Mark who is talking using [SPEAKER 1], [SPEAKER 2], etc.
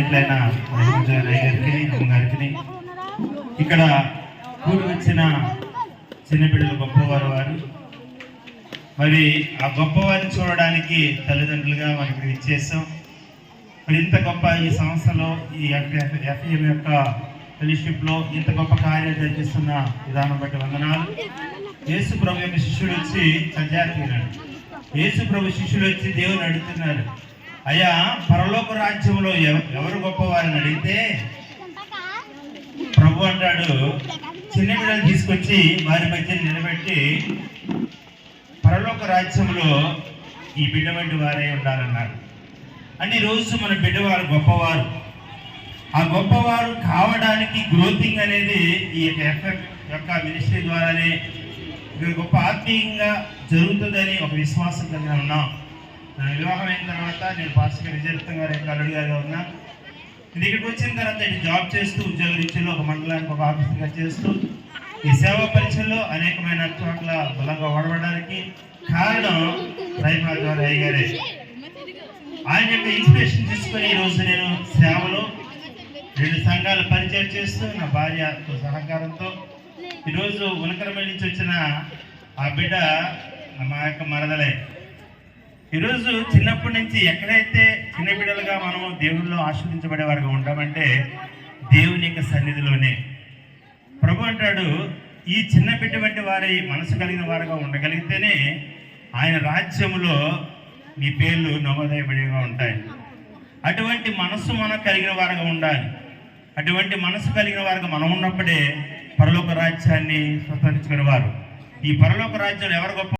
[SPEAKER 1] ఎట్లయిన గారికి అమ్మగారికి ఇక్కడ కూడి వచ్చిన చిన్నపిల్లలు గొప్పవారు వారు. మరి ఆ గొప్పవారిని చూడడానికి తల్లిదండ్రులుగా మనకి ఇచ్చేసాం. మరి ఇంత గొప్ప ఈ సంస్థలో ఈ ఎఫ్ఎం యొక్క ఫెలోషిప్లో ఇంత గొప్ప కార్యాలు జరిపిస్తున్న విధానం బట్టి వందనాలు. యేసు ప్రభు యొక్క శిష్యుడు వచ్చి సజాతీయుడు యేసు ప్రభు శిష్యుడు వచ్చి దేవుని అడుగుతున్నారు. అయ్యా పరలోక రాజ్యంలో ఎవరు గొప్పవారిని అడిగితే ప్రభు అంటాడు చిన్న పిల్లలు తీసుకొచ్చి వారి మధ్య నిలబెట్టి పరలోక రాజ్యంలో ఈ బిడ్డ వంటి వారే ఉండాలన్నారు. అన్ని రోజు మన బిడ్డవారు గొప్పవారు. ఆ గొప్పవారు కావడానికి గ్రోతింగ్ అనేది ఈ యొక్క ఎఫ్ఎఫ్ యొక్క మినిస్ట్రీ ద్వారానే ఇది గొప్ప ఆత్మీయంగా జరుగుతుందని ఒక విశ్వాసం కలిగి ఉన్నాం. నా వివాహం అయిన తర్వాత నేను పాస్గా రిజల్ట్ రేపు యొక్క ఉన్నా. ఇది ఇక్కడికి వచ్చిన తర్వాత ఇటు జాబ్ చేస్తూ ఉద్యోగ రీత్యాలో ఒక మండలానికి ఒక ఆఫీసర్గా చేస్తూ ఈ సేవా పరీక్షల్లో అనేకమైన చోట్ల బలంగా ఓడబడడానికి కారణం రైమాల్ గారు అయ్య గారే. ఆయన యొక్క ఇన్స్పిరేషన్ తీసుకొని ఈరోజు నేను సేవలో రెండు సంఘాలు పరిచయం చేస్తూ నా భార్యతో సహకారంతో ఈరోజు ఉనకరమల్లి నుంచి వచ్చిన ఆ బిడ్డ మా యొక్క మరదలే. ఈరోజు చిన్నప్పటి నుంచి ఎక్కడైతే చిన్న బిడ్డలుగా మనము దేవుల్లో ఆశ్రయించబడే వారుగా ఉంటామంటే దేవుని యొక్క సన్నిధిలోనే. ప్రభు అంటాడు ఈ చిన్న బిడ్డ వంటి వారి మనసు కలిగిన వారుగా ఉండగలిగితేనే ఆయన రాజ్యములో మీ పేర్లు నమోదయబడిగా ఉంటాయి. అటువంటి మనస్సు మనం కలిగిన వారుగా ఉండాలి. అటువంటి మనసు కలిగిన వారుగా మనం ఉన్నప్పుడే పరలోక రాజ్యాన్ని స్వతంత్రించుకునేవారు. ఈ పరలోక రాజ్యంలో ఎవరు గొప్ప